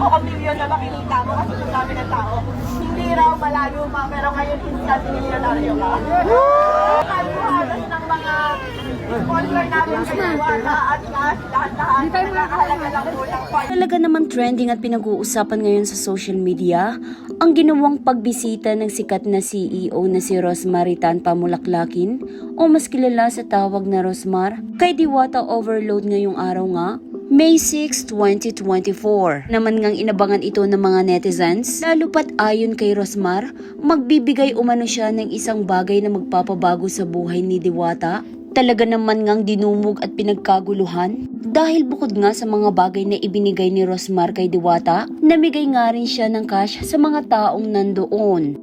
ko kung milyon na makikita mo kasi sa dami ng tao. Hindi raw malayo pa, pero ngayon instant milyonaryo ka. Halos ng mga sponsor namin kay Wala at cash, lahat-lahat. Nakakahalaga lang po ng five Talaga naman trending at pinag-uusapan ngayon sa social media ang ginawang pagbisita ng sikat na CEO na si Rosmaritan Pamulaklakin o mas kilala sa tawag na Rosmar kay Diwata Overload ngayong araw nga May 6, 2024. Naman ngang inabangan ito ng mga netizens, lalo pat ayon kay Rosmar, magbibigay umano siya ng isang bagay na magpapabago sa buhay ni Diwata Talaga naman ngang dinumog at pinagkaguluhan dahil bukod nga sa mga bagay na ibinigay ni Rosmar kay Diwata, namigay nga rin siya ng cash sa mga taong nandoon.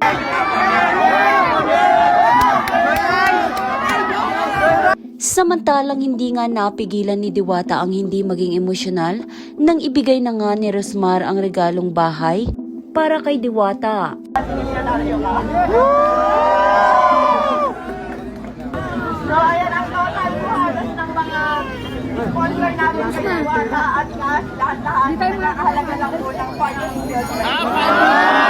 Samantalang hindi nga napigilan ni Diwata ang hindi maging emosyonal nang ibigay na nga ni Rosmar ang regalong bahay para kay Diwata. So, ayan ang total ko halos ng mga sponsor namin kay Wala at lahat-lahat. Nakakahalaga lang po ng 5 million.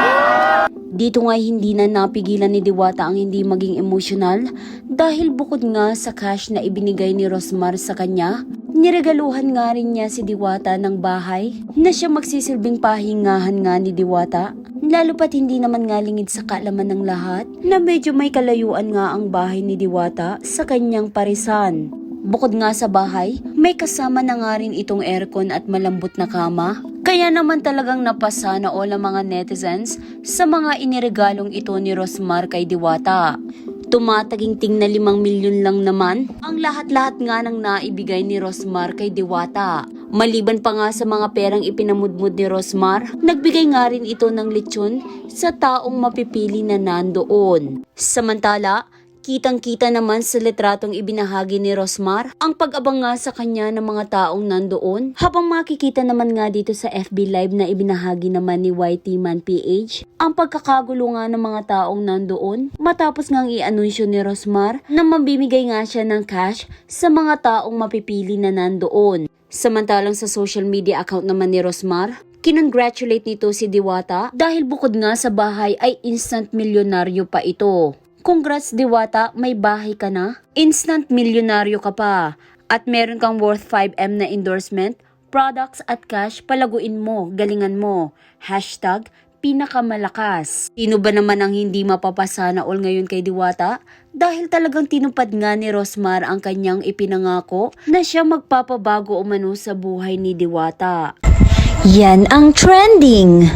Dito nga hindi na napigilan ni Diwata ang hindi maging emosyonal dahil bukod nga sa cash na ibinigay ni Rosmar sa kanya, niregaluhan nga rin niya si Diwata ng bahay na siya magsisilbing pahingahan nga ni Diwata. Lalo pat hindi naman nga lingid sa kaalaman ng lahat na medyo may kalayuan nga ang bahay ni Diwata sa kanyang parisan. Bukod nga sa bahay, may kasama na nga rin itong aircon at malambot na kama. Kaya naman talagang napasa na all ang mga netizens sa mga iniregalong ito ni Rosmar kay Diwata. Tumataginting na limang milyon lang naman ang lahat-lahat nga ng naibigay ni Rosmar kay Diwata. Maliban pa nga sa mga perang ipinamudmud ni Rosmar, nagbigay nga rin ito ng lechon sa taong mapipili na nandoon. Samantala, Kitang-kita naman sa litratong ibinahagi ni Rosmar ang pag-abang nga sa kanya ng mga taong nandoon. Habang makikita naman nga dito sa FB Live na ibinahagi naman ni YT Man PH ang pagkakagulo nga ng mga taong nandoon matapos ngang i-anunsyo ni Rosmar na mabibigay nga siya ng cash sa mga taong mapipili na nandoon. Samantalang sa social media account naman ni Rosmar, kinongratulate nito si Diwata dahil bukod nga sa bahay ay instant milyonaryo pa ito. Congrats Diwata, may bahay ka na. Instant milyonaryo ka pa. At meron kang worth 5M na endorsement, products at cash, palaguin mo, galingan mo. Hashtag pinakamalakas. Sino ba naman ang hindi mapapasa na all ngayon kay Diwata? Dahil talagang tinupad nga ni Rosmar ang kanyang ipinangako na siya magpapabago umano sa buhay ni Diwata. Yan ang trending.